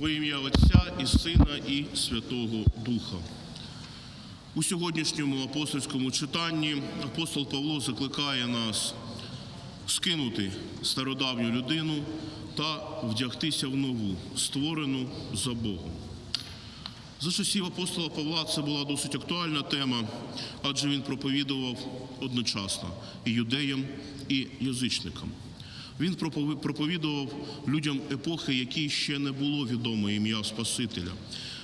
Во ім'я Отця і Сина, і Святого Духа. У сьогоднішньому апостольському читанні апостол Павло закликає нас скинути стародавню людину та вдягтися в нову, створену за Богом. За часів апостола Павла це була досить актуальна тема, адже він проповідував одночасно і юдеям, і язичникам. Він пропові- проповідував людям епохи, якій ще не було відомо ім'я Спасителя.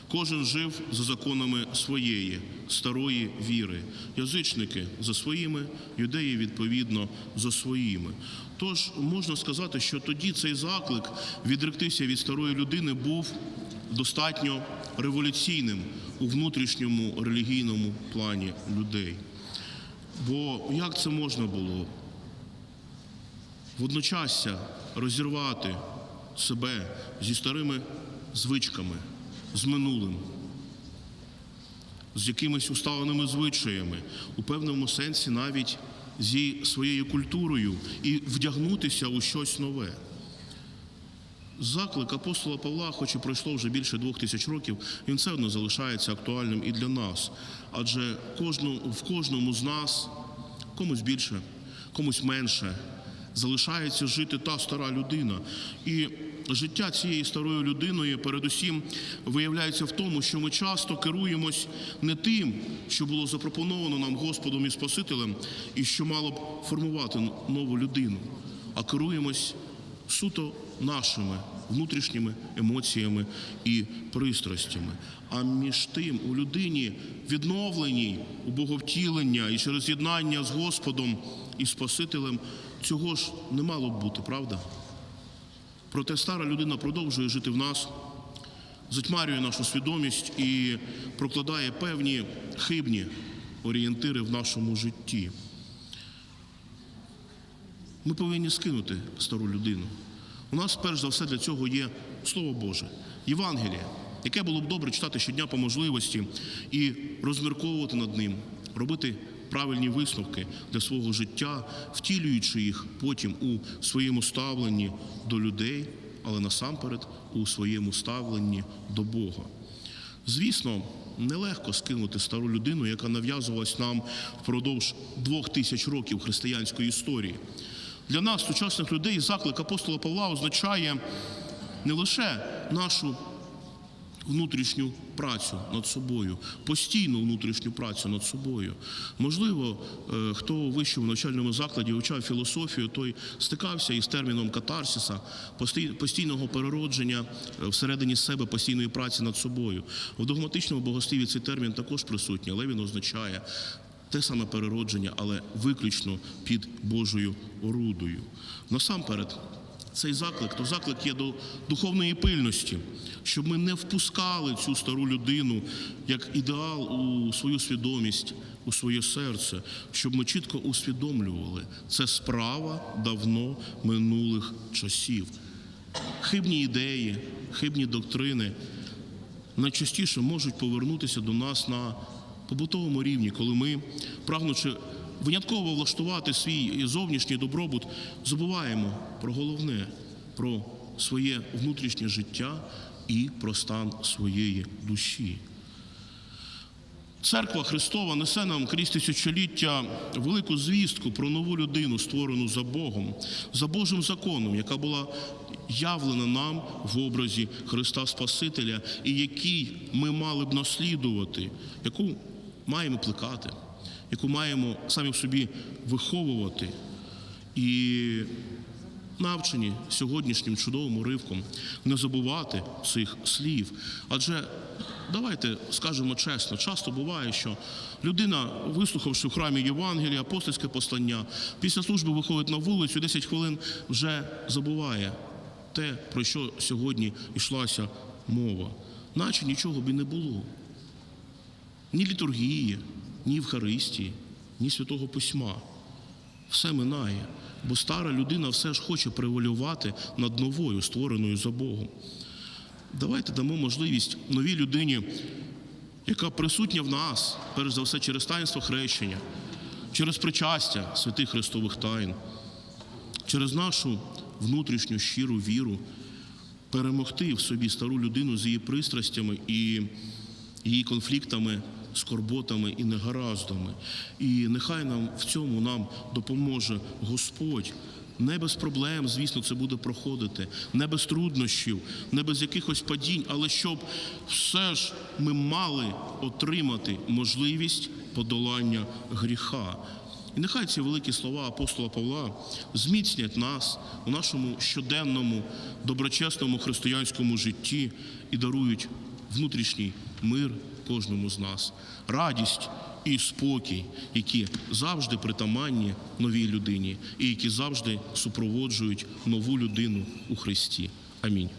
Кожен жив за законами своєї старої віри. Язичники за своїми, юдеї відповідно за своїми. Тож можна сказати, що тоді цей заклик відректися від старої людини був достатньо революційним у внутрішньому релігійному плані людей. Бо як це можна було водночасся розірвати себе зі старими звичками, з минулим, з якимись усталеними звичаями, у певному сенсі навіть зі своєю культурою і вдягнутися у щось нове. Заклик апостола Павла, хоч і пройшло вже більше двох тисяч років, він все одно залишається актуальним і для нас. Адже в кожному з нас, комусь більше, комусь менше, залишається жити та стара людина. І життя цієї старої людиною передусім виявляється в тому, що ми часто керуємось не тим, що було запропоновано нам Господом і Спасителем, і що мало б формувати нову людину, а керуємось суто нашими внутрішніми емоціями і пристрастями. А між тим у людині відновленій у боговтілення і через єднання з Господом і Спасителем цього ж не мало б бути, правда? Проте стара людина продовжує жити в нас, затьмарює нашу свідомість і прокладає певні хибні орієнтири в нашому житті. Ми повинні скинути стару людину. У нас, перш за все, для цього є Слово Боже, Євангеліє, яке було б добре читати щодня по можливості і розмірковувати над ним, робити правильні висновки для свого життя, втілюючи їх потім у своєму ставленні до людей, але насамперед у своєму ставленні до Бога. Звісно, нелегко скинути стару людину, яка нав'язувалась нам впродовж двох тисяч років християнської історії. Для нас, сучасних людей, заклик апостола Павла означає не лише нашу внутрішню працю над собою, постійну внутрішню працю над собою. Можливо, е, хто у вищому навчальному закладі вивчав філософію, той стикався із терміном катарсиса, постій- постійного переродження е, всередині себе постійної праці над собою. В догматичному богосліві цей термін також присутній, але він означає те саме переродження, але виключно під Божою орудою. Насамперед, цей заклик, то заклик є до духовної пильності, щоб ми не впускали цю стару людину як ідеал у свою свідомість, у своє серце, щоб ми чітко усвідомлювали, це справа давно минулих часів. Хибні ідеї, хибні доктрини найчастіше можуть повернутися до нас на побутовому рівні, коли ми, прагнучи винятково влаштувати свій зовнішній добробут, забуваємо про головне, про своє внутрішнє життя і про стан своєї душі. Церква Христова несе нам крізь тисячоліття велику звістку про нову людину, створену за Богом, за Божим законом, яка була явлена нам в образі Христа Спасителя, і який ми мали б наслідувати, яку маємо плекати, яку маємо самі в собі виховувати. І навчені сьогоднішнім чудовим уривком не забувати цих слів. Адже давайте скажемо чесно, часто буває, що людина, вислухавши в храмі Євангелія, апостольське послання, після служби виходить на вулицю, 10 хвилин вже забуває те, про що сьогодні йшлася мова. Наче нічого б і не було. Ні літургії, ні Євхаристії, ні Святого Письма все минає, бо стара людина все ж хоче превалювати над новою, створеною за Богом. Давайте дамо можливість новій людині, яка присутня в нас, перш за все, через таїнство хрещення, через причастя святих Христових тайн, через нашу внутрішню щиру віру, перемогти в собі стару людину з її пристрастями і її конфліктами, скорботами і негараздами. І нехай нам в цьому нам допоможе Господь. Не без проблем, звісно, це буде проходити, не без труднощів, не без якихось падінь, але щоб все ж ми мали отримати можливість подолання гріха. І нехай ці великі слова апостола Павла зміцнять нас у нашому щоденному доброчесному християнському житті і дарують внутрішній мир кожному з нас, радість і спокій, які завжди притаманні новій людині, і які завжди супроводжують нову людину у Христі. Амінь.